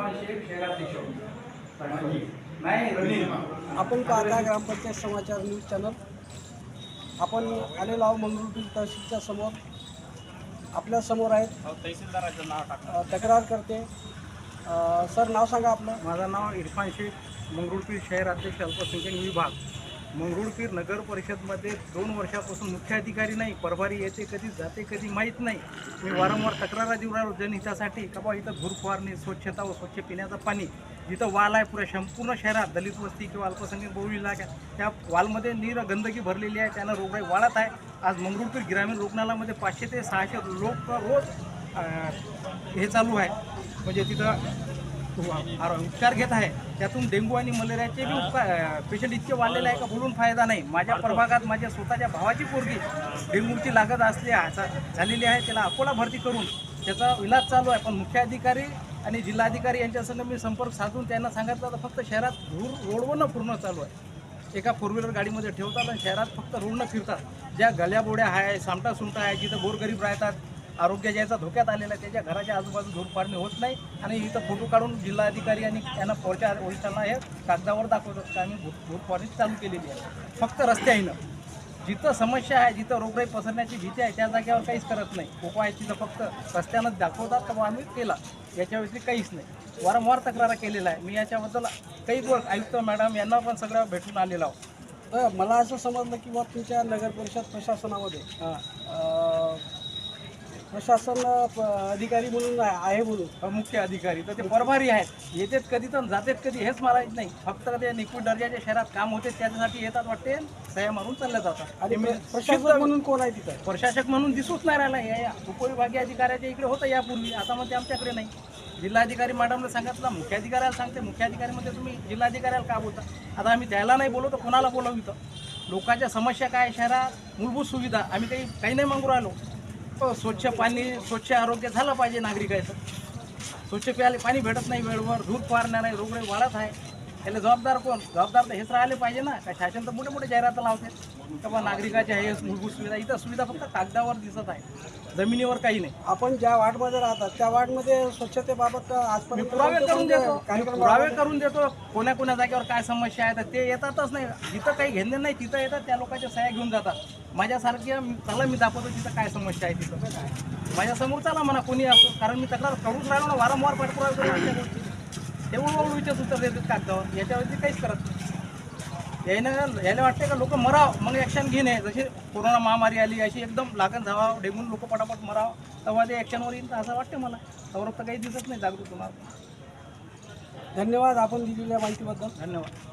इरफान शेख शहराध्यक्ष पाटील. नाही रनिंग आपण पाहता ग्रामपंचायत समाचार न्यूज चॅनल. आपण आलेलो आहोत मंगरुळपीर तहसीलच्या समोर. आपल्यासमोर आहेत. तहसीलदाराचं नाव टाका तक्रार करते. सर नाव सांगा आपलं. माझं नाव इरफान शेख मंगरुळपीर शहर अध्यक्ष अल्पसंख्याक विभाग. मंगरुळपीर नगर परिषदमध्ये दोन वर्षापासून मुख्य अधिकारी नाही परभारी येते कधी जाते कधी माहीत नाही. मी वारंवार तक्रारा देऊ राहिलो जनहितासाठी का बा इथं धूर फवारणी स्वच्छता व स्वच्छ पिण्याचं पाणी जिथं वाल आहे पुऱ्या संपूर्ण शहरात दलित वस्ती किंवा अल्पसंख्याक बहु इलाका त्या वालमध्ये नीर गंदगी भरलेली आहे. त्यांना रोगराई वाढत आहे. आज मंगरुळपीर ग्रामीण रुग्णालयामध्ये पाचशे ते सहाशे लोक रोज हे चालू आहे. म्हणजे तिथं उपचार घेत आहे. त्यातून डेंग्यू आणि मलेरियाचे बी उपचार पेशंट इतके वाढलेले आहे का बोलून फायदा नाही. माझ्या प्रभागात माझ्या स्वतःच्या भावाची पोरगी डेंग्यूची लागत असली झालेली आहे त्याला अकोला भरती करून त्याचा इलाज चालू आहे. पण मुख्य अधिकारी आणि जिल्हाधिकारी यांच्यासंग मी संपर्क साधून त्यांना सांगितलं तर फक्त शहरात धूर रोडवरनं पूर्ण चालू आहे. एका फोर व्हीलर गाडीमध्ये ठेवतात आणि शहरात फक्त रोडनं फिरतात. ज्या गल्या बोड्या आहे सामटा सुमटा आहे जिथं गोरगरीब राहतात आरोग्याच्या याचा धोक्यात आलेला आहे त्याच्या घराच्या आजूबाजू धूर पाडणे होत नाही. आणि इथं फोटो काढून जिल्हाधिकारी आणि त्यांना पोरच्या वरिष्ठांना हे कागदावर दाखवतात का आम्ही धूर- पाडणी चालू केलेली आहे. फक्त रस्त्याहीनं जिथं समस्या आहे जिथं रोगराई पसरण्याची भीती आहे त्या जागेवर काहीच करत नाही. उपाय तिथं फक्त रस्त्यानं दाखवतात तर आम्ही केला. याच्या व्यतिरिक्त काहीच नाही. वारंवार तक्रार केलेला आहे. मी याच्याबद्दल काही गोष्ट आयुक्त मॅडम यांना पण सगळं भेटून आलेलो आहोत. तर मला असं समजलं की बा तुमच्या नगर परिषद प्रशासनामध्ये प्रशासन प- अधिकारी म्हणून आहे म्हणून. मुख्य अधिकारी. तर ते परभारी आहेत. येतात कधी तर जातात कधी हेच मला येत नाही. फक्त ते निकृष्ट दर्जाच्या शहरात काम होते त्याच्यासाठी येतात वाटते सह्या मारून चालल्या जातात. आणि प्र- प्रशासक म्हणून कोण आहे तिथं? प्रशासक म्हणून दिसूच नाही राहिला या या उपविभागीय अधिकाऱ्याच्या इकडे होतं यापूर्वी. आता मग ते आमच्याकडे नाही. जिल्हाधिकारी मॅडमने सांगितलं मुख्य अधिकाऱ्याला सांगते. मुख्य अधिकारीमध्ये तुम्ही जिल्हाधिकाऱ्याला का बोलता? आता आम्ही त्याला नाही बोलवतो कोणाला बोलावं इथं? लोकांच्या समस्या काय आहे शहरात? मूलभूत सुविधा. आम्ही काही काही नाही मागू राहिलो. स्वच्छ पाणी स्वच्छ आरोग्य झालं पाहिजे नागरिकाचं स्वच्छ प्यायला पाणी भेटत नाही वेळेवर धूप पारणार नाही रुग्ण वाढत आहे त्याला जबाबदार कोण? जबाबदार तर हेच राहिले पाहिजे ना. का शासन तर मोठे मोठे जाहिरात लावते. का बा नागरिकाच्या हे मूलभूत सुविधा इथं सुविधा फक्त कागदावर दिसत आहे. जमिनीवर काही नाही. आपण ज्या वार्डमध्ये राहतात त्या वार्डमध्ये स्वच्छतेबाबत आजपर्यंत पुरावे करून देतो. पुरावे? करून देतो. कोण्या कोण्या जागेवर काय समस्या आहे तर ते येतातच नाही. जिथं काही घेणं नाही तिथं येतात त्या लोकांच्या सह्या घेऊन जातात. माझ्यासारख्या चला मी दाखवतो तिथं काय समस्या आहे तिथं. माझ्यासमोर चला म्हणा कोणी असो. कारण मी तक्रार करूच राहिलो ना वारंवार पाठपुरावा करून ते उलविच्याच उत्तर देतात कागदावर याच्यावरती काहीच करत नाही. यानं याला वाटते का लोक मराव मग ॲक्शन घेणे जशी कोरोना महामारी आली अशी एकदम लागण धावावं डेंगून लोक पटापट मराव तेव्हा ते ॲक्शनवर येईल असं वाटते मला. त्यावर तर काही दिसत नाही जागृत होणार. धन्यवाद आपण दिलेल्या माहितीबद्दल. धन्यवाद.